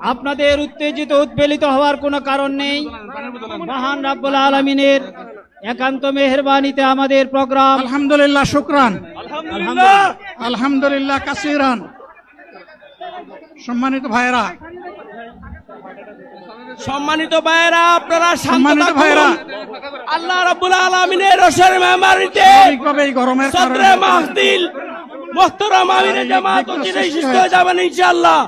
আপনাদের উত্তেজিত উদ্বেলিত হওয়ার কোনো কারণ নেই। মহান রাব্বুল আলমিনের একান্ত মেহরবানিতে আমাদের প্রোগ্রাম। আলহামদুলিল্লাহ শুক্রান। আলহামদুলিল্লাহ। কাসিরান। সম্মানিত ভাইয়েরা। সম্মানিত ভাইয়েরা আপনারা সম্মানিত। ভাইয়েরা। আল্লাহ রাব্বুল আলামিনের রসের মেমারিতে এই গরমের কারণে মাহদিল মোহতরম আমিরে জামাত অচিরেই সুস্থ হয়ে যাবেন ইনশাআল্লাহ।